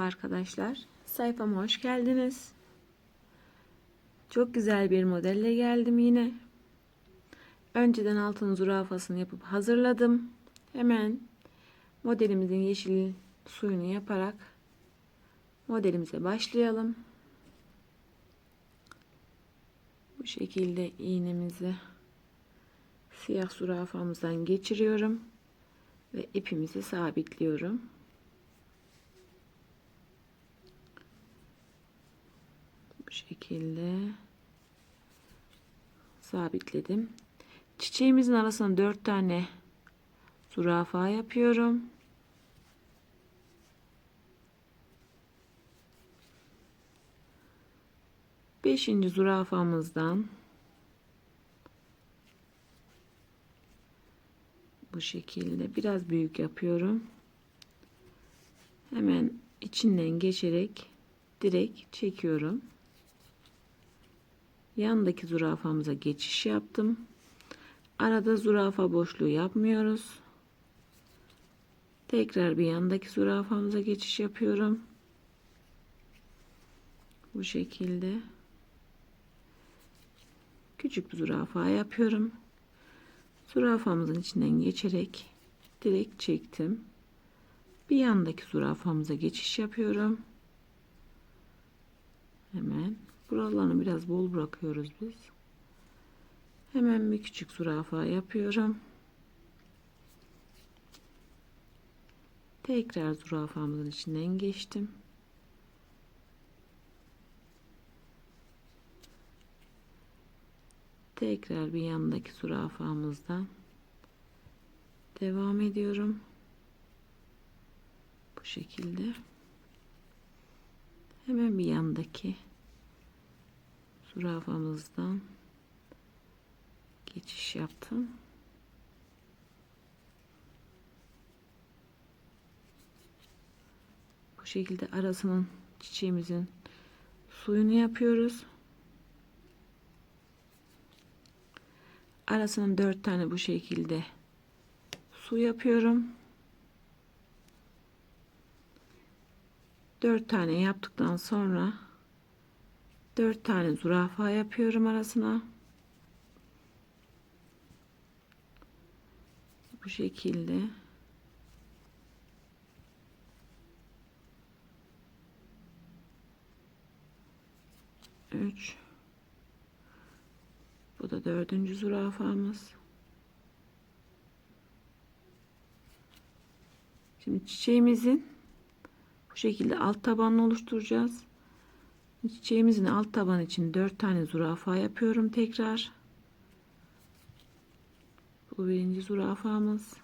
Merhaba arkadaşlar. Sayfama hoş geldiniz. Çok güzel bir modelle geldim yine. Önceden altın zürafasını yapıp hazırladım. Hemen modelimizin yeşil suyunu yaparak modelimize başlayalım. Bu şekilde iğnemizi siyah zürafamızdan geçiriyorum ve ipimizi sabitliyorum. Bu şekilde sabitledim. Çiçeğimizin arasına dört tane zürafa yapıyorum. Beşinci zürafamızdan bu şekilde biraz büyük yapıyorum. Hemen içinden geçerek direkt çekiyorum. Yandaki zürafamıza geçiş yaptım. Arada zürafa boşluğu yapmıyoruz. Tekrar bir yandaki zürafamıza geçiş yapıyorum. Bu şekilde küçük bir zürafa yapıyorum. Zürafamızın içinden geçerek direkt çektim. Bir yandaki zürafamıza geçiş yapıyorum. Hemen buralarını biraz bol bırakıyoruz biz. Hemen bir küçük zürafa yapıyorum. Tekrar zürafamızın içinden geçtim. Tekrar bir yandaki zürafamızdan devam ediyorum. Bu şekilde. Hemen bir yandaki zürafamızdan geçiş yaptım. Bu şekilde arasının çiçeğimizin suyunu yapıyoruz. Arasının dört tane bu şekilde su yapıyorum. Dört tane yaptıktan sonra dört tane zürafa yapıyorum arasına. Bu şekilde. Üç. Bu da dördüncü zürafamız. Şimdi çiçeğimizin bu şekilde alt tabanını oluşturacağız. Çiçeğimizin alt taban için dört tane zürafa yapıyorum tekrar. Bu birinci zürafamız.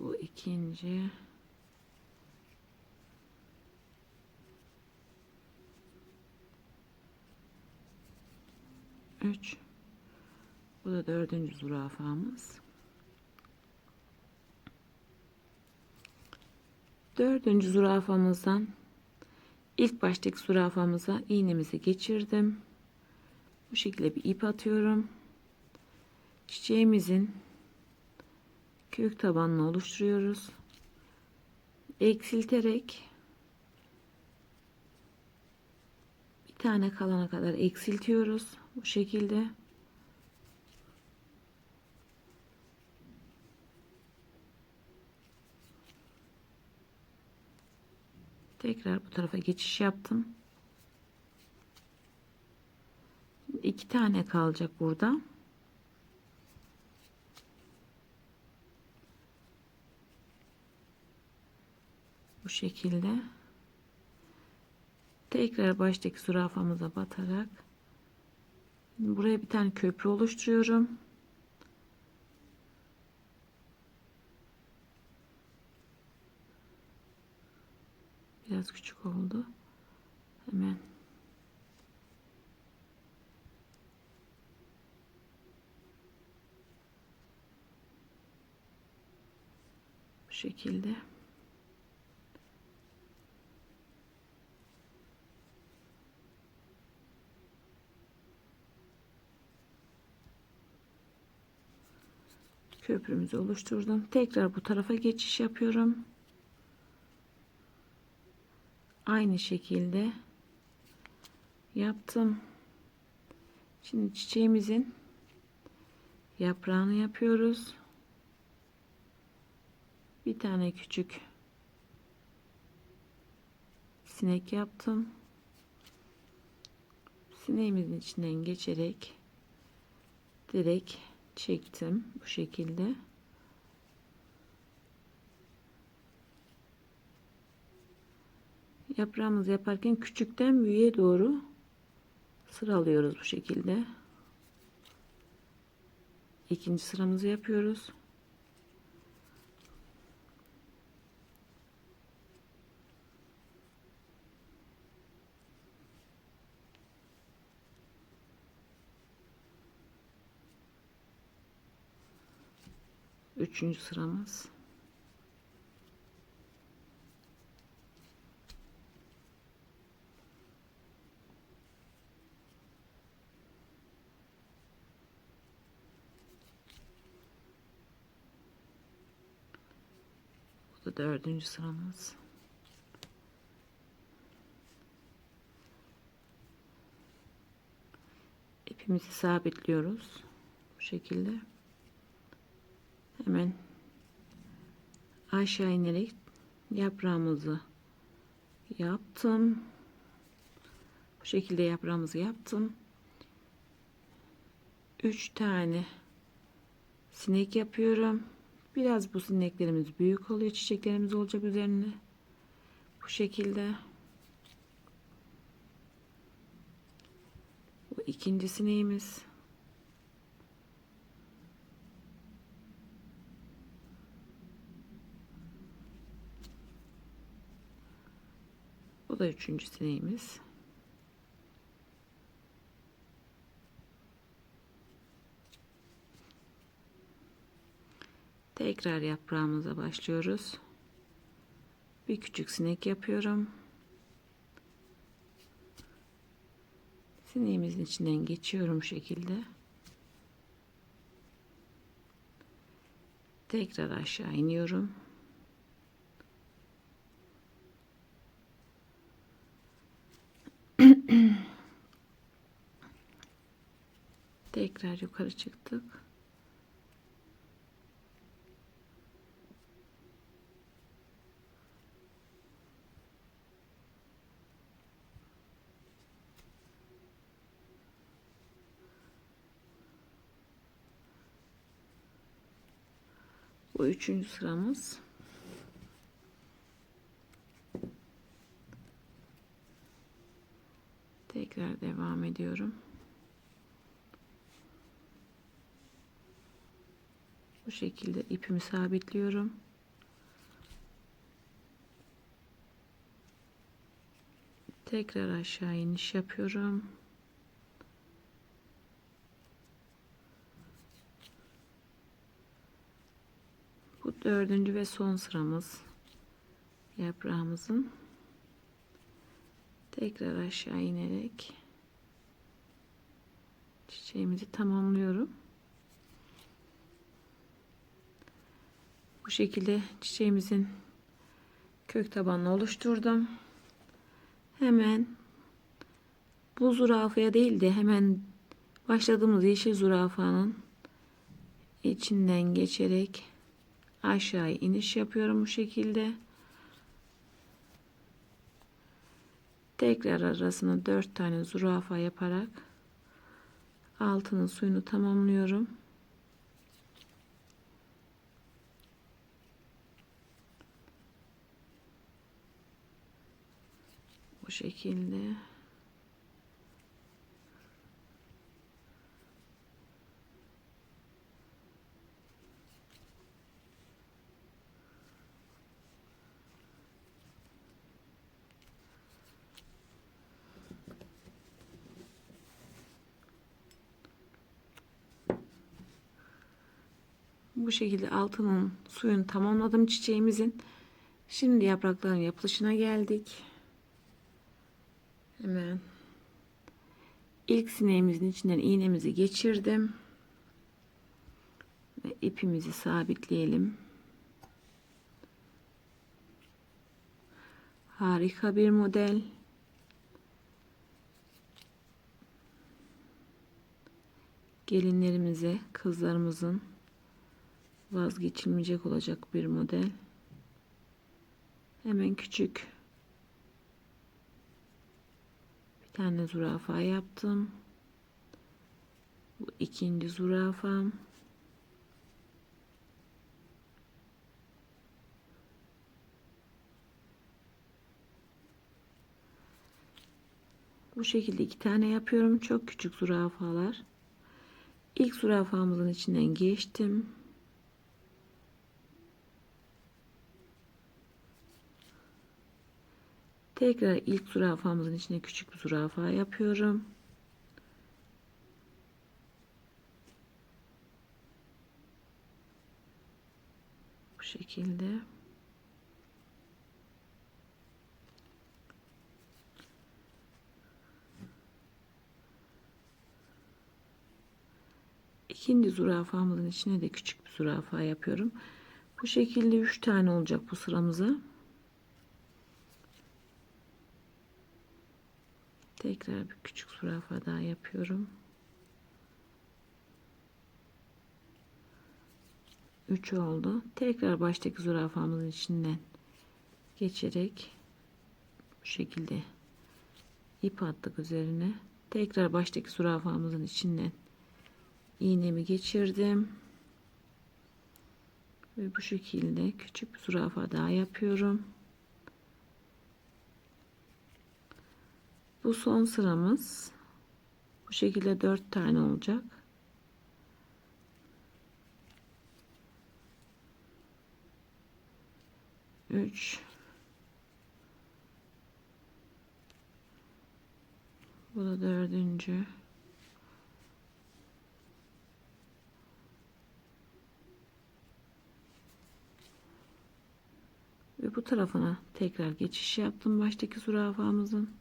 Bu ikinci. Üç. Bu da dördüncü zürafamız. Dördüncü zürafamızdan ilk baştaki zürafamıza iğnemizi geçirdim. Bu şekilde bir ip atıyorum. Çiçeğimizin kök tabanını oluşturuyoruz. Eksilterek bir tane kalana kadar eksiltiyoruz. Bu şekilde. Tekrar bu tarafa geçiş yaptım. iki tane kalacak burada. Bu şekilde. Tekrar baştaki zürafamıza batarak buraya bir tane köprü oluşturuyorum. Biraz küçük oldu. Hemen bu şekilde köprümüzü oluşturdum. Tekrar bu tarafa geçiş yapıyorum. Aynı şekilde yaptım. Şimdi çiçeğimizin yaprağını yapıyoruz. Bir tane küçük sinek yaptım. Sineğimizin içinden geçerek direkt çektim bu şekilde. Yaprağımızı yaparken küçükten büyüğe doğru sıralıyoruz bu şekilde. İkinci sıramızı yapıyoruz. Üçüncü sıramız. Dördüncü sıramız. İpimizi sabitliyoruz. Bu şekilde. Hemen aşağı inerek yaprağımızı yaptım. Bu şekilde yaprağımızı yaptım. 3 tane sinek yapıyorum. Biraz bu sineklerimiz büyük oluyor. Çiçeklerimiz olacak üzerine. Bu şekilde. Bu ikinci sineğimiz. Bu da üçüncü sineğimiz. Tekrar yaprağımıza başlıyoruz. Bir küçük sinek yapıyorum. Sineğimizin içinden geçiyorum şekilde. Tekrar aşağı iniyorum. Tekrar yukarı çıktık. Bu üçüncü sıramız. Tekrar devam ediyorum. Bu şekilde ipimi sabitliyorum. Tekrar aşağı iniş yapıyorum. Bu dördüncü ve son sıramız yaprağımızın. Tekrar aşağı inerek çiçeğimizi tamamlıyorum. Bu şekilde çiçeğimizin kök tabanını oluşturdum. Hemen bu zürafaya değil de hemen başladığımız yeşil zürafanın içinden geçerek aşağı iniş yapıyorum bu şekilde. Tekrar arasına 4 tane zürafa yaparak altının suyunu tamamlıyorum. Bu şekilde. Bu şekilde altının suyunu tamamladım çiçeğimizin. Şimdi yaprakların yapılışına geldik. Hemen ilk sineğimizin içinden iğnemizi geçirdim. Ve ipimizi sabitleyelim. Harika bir model. Gelinlerimize, kızlarımızın vazgeçilmeyecek olacak bir model. Hemen küçük bir tane zürafa yaptım. Bu ikinci zürafam. Bu şekilde iki tane yapıyorum. Çok küçük zürafalar. İlk zürafamızın içinden geçtim. Tekrar ilk zürafamızın içine küçük bir zürafa yapıyorum. Bu şekilde. İkinci zürafamızın içine de küçük bir zürafa yapıyorum. Bu şekilde üç tane olacak bu sıramıza. Tekrar bir küçük zürafa daha yapıyorum. 3 oldu. Tekrar baştaki zürafamızın içinden geçerek bu şekilde ip attık üzerine. Tekrar baştaki zürafamızın içinden iğnemi geçirdim. Ve bu şekilde küçük bir zürafa daha yapıyorum. Bu son sıramız. Bu şekilde dört tane olacak. Üç. Bu da dördüncü. Ve bu tarafına tekrar geçiş yaptım baştaki zürafamızın.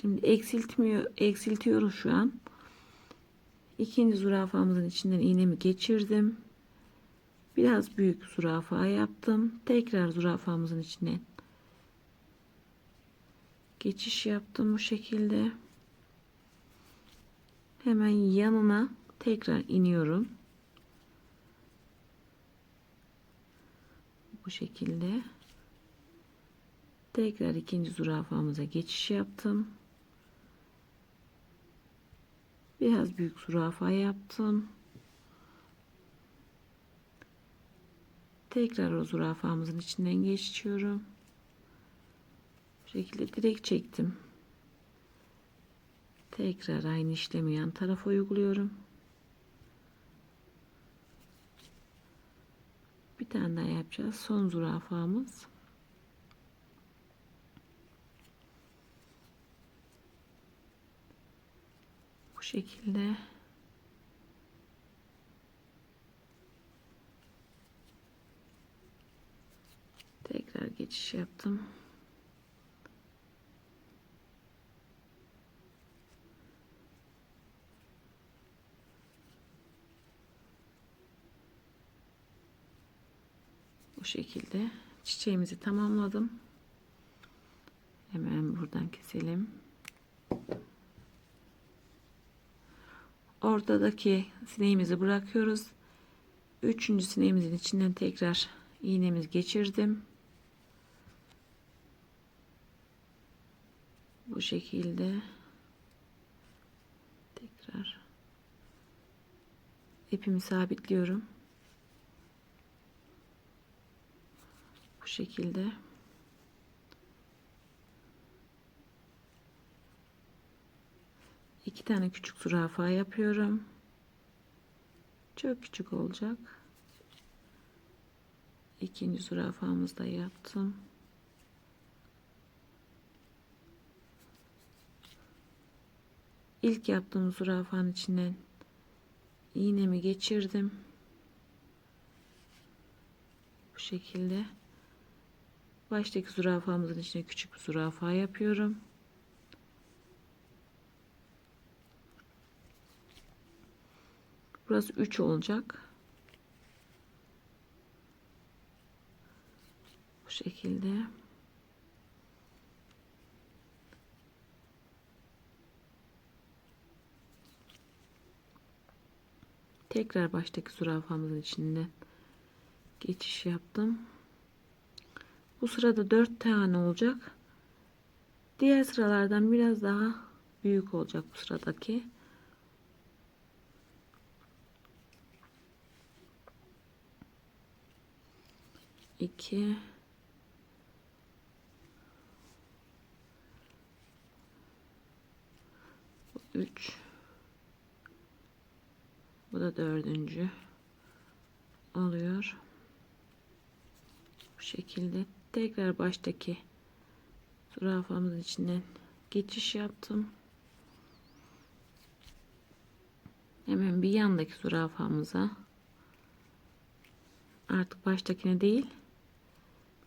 Şimdi eksiltmiyor, eksiltiyoruz şu an. İkinci zürafamızın içinden iğnemi geçirdim. Biraz büyük zürafa yaptım. Tekrar zürafamızın içine geçiş yaptım bu şekilde. Hemen yanına tekrar iniyorum. Bu şekilde. Tekrar ikinci zürafamıza geçiş yaptım. Biraz büyük zürafa yaptım. Tekrar o zürafamızın içinden geçiyorum. Bu şekilde direkt çektim. Tekrar aynı işlemi yan tarafa uyguluyorum. Bir tane daha yapacağız. Son zürafamız. Şekilde tekrar geçiş yaptım. Bu şekilde çiçeğimizi tamamladım. Hemen buradan keselim. Ortadaki sineğimizi bırakıyoruz. Üçüncü sineğimizin içinden tekrar iğnemizi geçirdim. Bu şekilde tekrar ipimi sabitliyorum. Bu şekilde. İki tane küçük zürafa yapıyorum. Çok küçük olacak. İkinci zürafamızı da yaptım. İlk yaptığım zürafanın içinden iğnemi geçirdim. Bu şekilde. Baştaki zürafamızın içine küçük bir zürafa yapıyorum. Burası 3 olacak. Bu şekilde. Tekrar baştaki zürafamızın içinden geçiş yaptım. Bu sırada 4 tane olacak. Diğer sıralardan biraz daha büyük olacak bu sıradaki. İki. Bu üç. Bu da dördüncü oluyor. Bu şekilde tekrar baştaki zürafamızın içinden geçiş yaptım. Hemen bir yandaki zürafamıza artık baştakine değil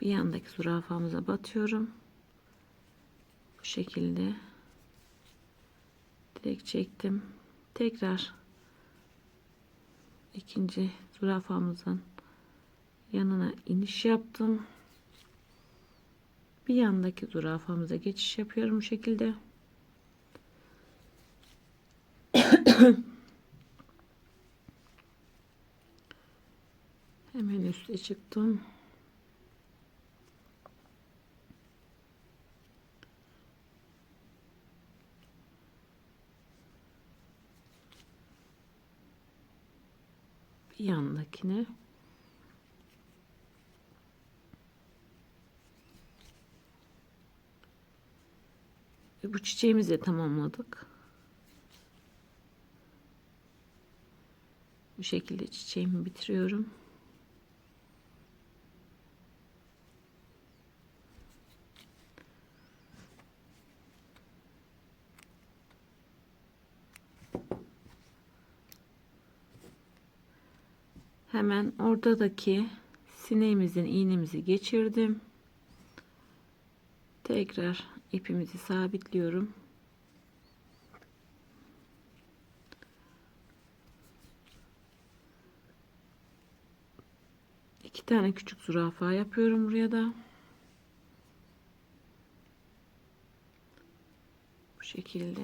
bir yandaki zürafamıza batıyorum. Bu şekilde direkt çektim. Tekrar ikinci zürafamızın yanına iniş yaptım. Bir yandaki zürafamıza geçiş yapıyorum bu şekilde. Hemen üste çıktım. Bir yandakine Ve bu çiçeğimizi de tamamladık. Bu şekilde çiçeğimi bitiriyorum. Hemen oradaki sineğimizin iğnemizi geçirdim. Tekrar ipimizi sabitliyorum. İki tane küçük zürafa yapıyorum buraya da. Bu şekilde.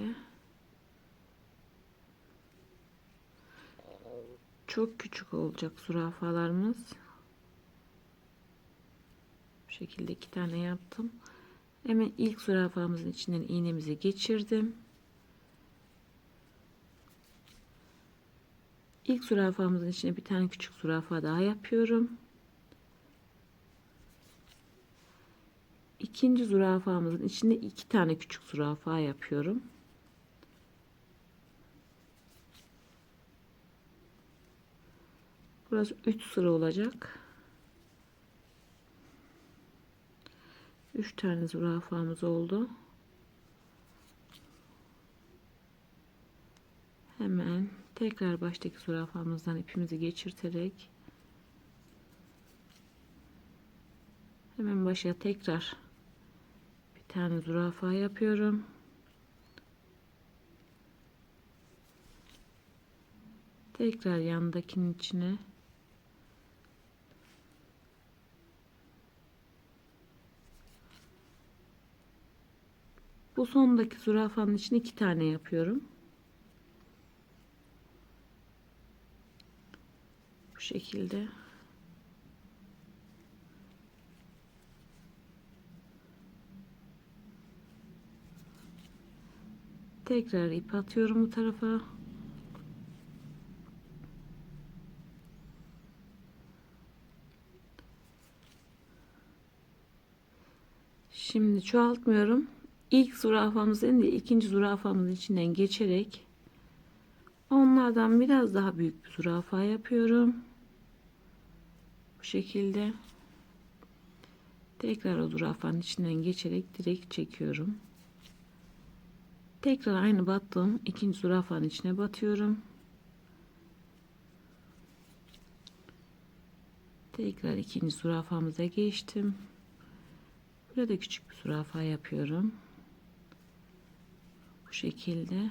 Çok küçük olacak zürafalarımız. Bu şekilde iki tane yaptım. Hemen ilk zürafamızın içinden iğnemizi geçirdim. İlk zürafamızın içine bir tane küçük zürafa daha yapıyorum. İkinci zürafamızın içinde iki tane küçük zürafa yapıyorum. Burası 3 sıra olacak. 3 tane zürafamız oldu. Hemen tekrar baştaki zürafamızdan ipimizi geçirterek hemen başa tekrar bir tane zürafa yapıyorum. Tekrar yandakinin içine Bu sondaki zürafanın için iki tane yapıyorum. Bu şekilde. Tekrar ip atıyorum bu tarafa. Şimdi çoğaltmıyorum ilk zürafamızın değil ikinci zürafamızın içinden geçerek onlardan biraz daha büyük bir zürafa yapıyorum. Bu şekilde tekrar o zürafanın içinden geçerek direkt çekiyorum. Tekrar aynı battığım ikinci zürafanın içine batıyorum. Tekrar ikinci zürafamıza geçtim. Burada küçük bir zürafa yapıyorum şekilde.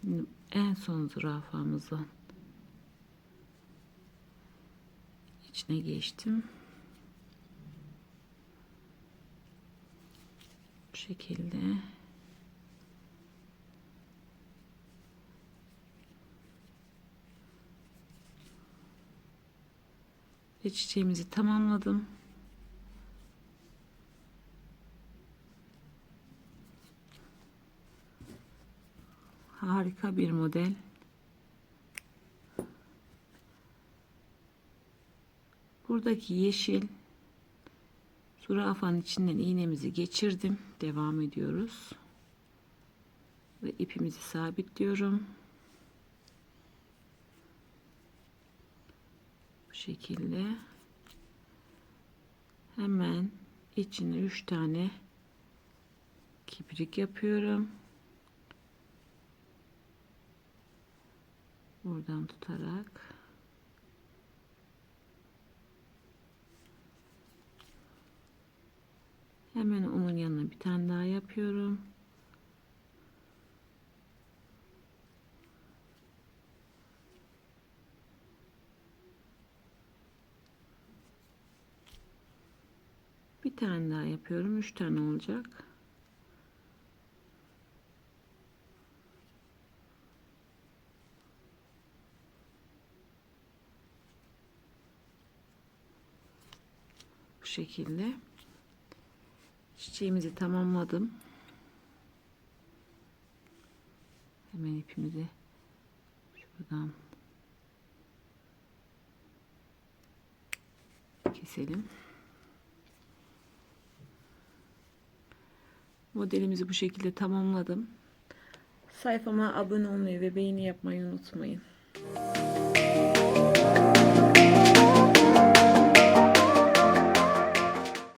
Şimdi en son zürafamızın içine geçtim. Bu şekilde. Ve çiçeğimizi tamamladım. Harika bir model. Buradaki yeşil zürafanın içinden iğnemizi geçirdim. Devam ediyoruz. Ve ipimizi sabitliyorum. Bu şekilde. Hemen içine 3 tane kibrik yapıyorum. Buradan tutarak hemen onun yanına bir tane daha yapıyorum. Bir tane daha yapıyorum. Üç tane olacak. Bu şekilde çiçeğimizi tamamladım. Hemen ipimizi şuradan keselim. Modelimizi bu şekilde tamamladım. Sayfama abone olmayı ve beğeni yapmayı unutmayın.